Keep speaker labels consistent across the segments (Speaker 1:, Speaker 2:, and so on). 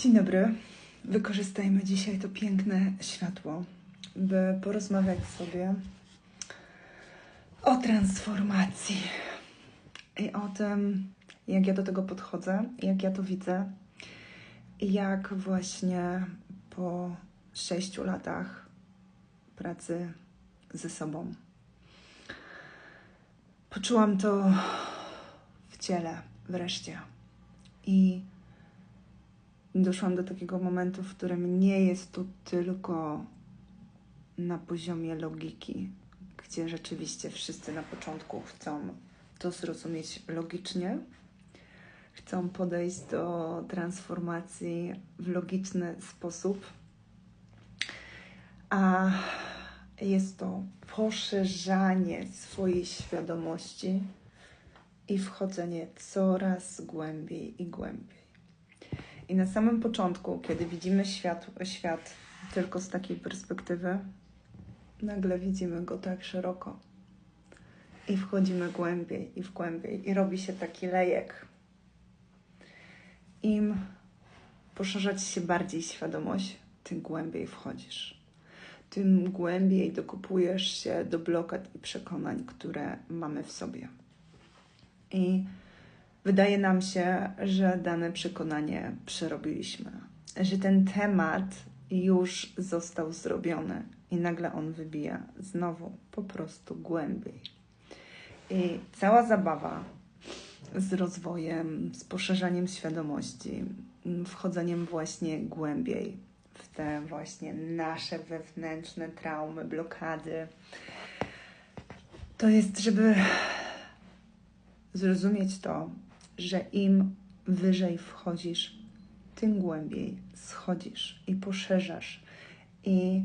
Speaker 1: Dzień dobry. Wykorzystajmy dzisiaj to piękne światło, by porozmawiać sobie o transformacji i o tym, jak ja do tego podchodzę, jak ja to widzę jak właśnie po sześciu latach pracy ze sobą poczułam to w ciele wreszcie. I doszłam do takiego momentu, w którym nie jest to tylko na poziomie logiki, gdzie rzeczywiście wszyscy na początku chcą to zrozumieć logicznie, chcą podejść do transformacji w logiczny sposób, a jest to poszerzanie swojej świadomości i wchodzenie coraz głębiej i głębiej. I na samym początku, kiedy widzimy świat, świat tylko z takiej perspektywy, nagle widzimy go tak szeroko. I wchodzimy głębiej i w głębiej, i robi się taki lejek. Im poszerzać się bardziej świadomość, tym głębiej wchodzisz. Tym głębiej dokupujesz się do blokad i przekonań, które mamy w sobie. I wydaje nam się, że dane przekonanie przerobiliśmy, że ten temat już został zrobiony i nagle on wybija znowu po prostu głębiej. I cała zabawa z rozwojem, z poszerzaniem świadomości, wchodzeniem właśnie głębiej w te właśnie nasze wewnętrzne traumy, blokady, to jest, żeby zrozumieć to, że im wyżej wchodzisz, tym głębiej schodzisz i poszerzasz i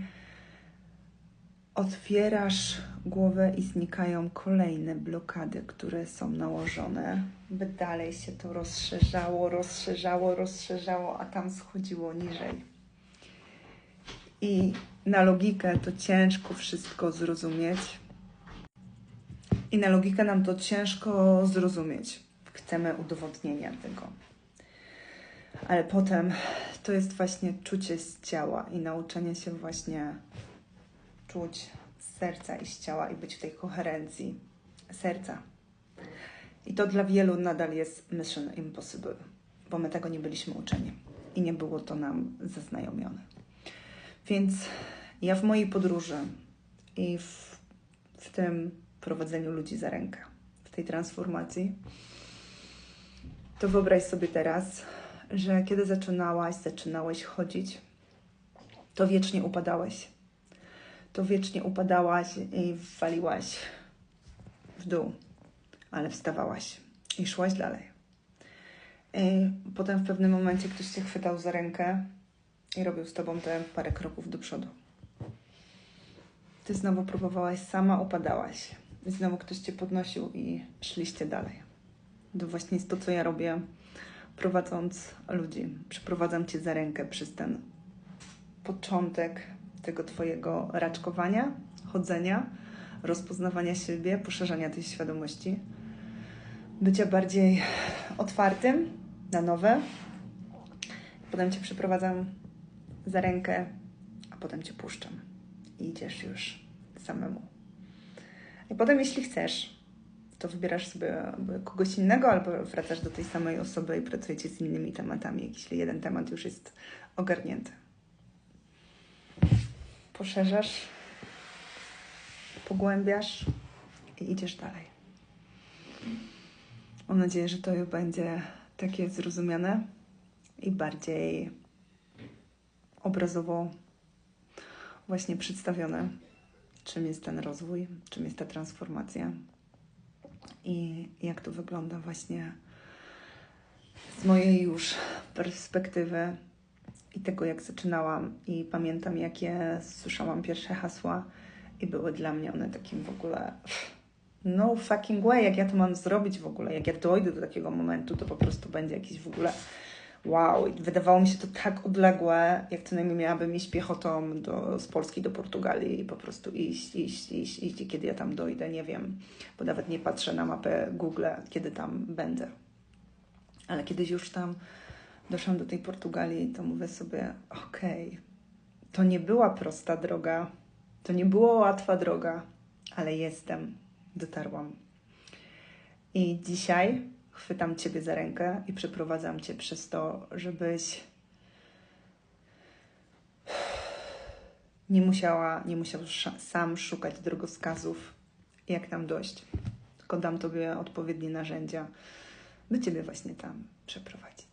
Speaker 1: otwierasz głowę i znikają kolejne blokady, które są nałożone, by dalej się to rozszerzało, rozszerzało, rozszerzało, a tam schodziło niżej. I na logikę to ciężko wszystko zrozumieć. I na logikę nam to ciężko zrozumieć chcemy udowodnienia tego. Ale potem to jest właśnie czucie z ciała i nauczenie się właśnie czuć z serca i z ciała i być w tej koherencji serca. I to dla wielu nadal jest mission impossible, bo my tego nie byliśmy uczeni i nie było to nam zaznajomione. Więc ja w mojej podróży i w, w tym prowadzeniu ludzi za rękę, w tej transformacji, to wyobraź sobie teraz, że kiedy zaczynałaś, zaczynałeś chodzić, to wiecznie upadałeś. To wiecznie upadałaś i waliłaś w dół, ale wstawałaś i szłaś dalej. I potem w pewnym momencie ktoś cię chwytał za rękę i robił z tobą te parę kroków do przodu. Ty znowu próbowałaś sama, upadałaś. I znowu ktoś cię podnosił i szliście dalej. To właśnie jest to, co ja robię prowadząc ludzi. Przeprowadzam Cię za rękę przez ten początek tego Twojego raczkowania, chodzenia, rozpoznawania siebie, poszerzania tej świadomości, bycia bardziej otwartym na nowe. Potem Cię przeprowadzam za rękę, a potem Cię puszczam i idziesz już samemu. I potem, jeśli chcesz, to wybierasz sobie kogoś innego albo wracasz do tej samej osoby i pracujecie z innymi tematami, jeśli jeden temat już jest ogarnięty. Poszerzasz, pogłębiasz i idziesz dalej. Mam nadzieję, że to będzie takie zrozumiane i bardziej obrazowo właśnie przedstawione, czym jest ten rozwój, czym jest ta transformacja i jak to wygląda właśnie z mojej już perspektywy i tego, jak zaczynałam. I pamiętam, jakie słyszałam pierwsze hasła, i były dla mnie one takim w ogóle. No fucking way, jak ja to mam zrobić w ogóle, jak ja dojdę do takiego momentu, to po prostu będzie jakiś w ogóle wow, wydawało mi się to tak odległe, jak co najmniej miałabym iść piechotą do, z Polski do Portugalii i po prostu iść, iść, iść, iść i kiedy ja tam dojdę, nie wiem, bo nawet nie patrzę na mapę Google, kiedy tam będę. Ale kiedyś już tam doszłam do tej Portugalii, to mówię sobie, okej, to nie była prosta droga, to nie była łatwa droga, ale jestem, dotarłam. I dzisiaj chwytam Ciebie za rękę i przeprowadzam Cię przez to, żebyś nie musiała, nie musiał sam szukać drogowskazów, jak tam dojść. Tylko dam Tobie odpowiednie narzędzia, by Ciebie właśnie tam przeprowadzić.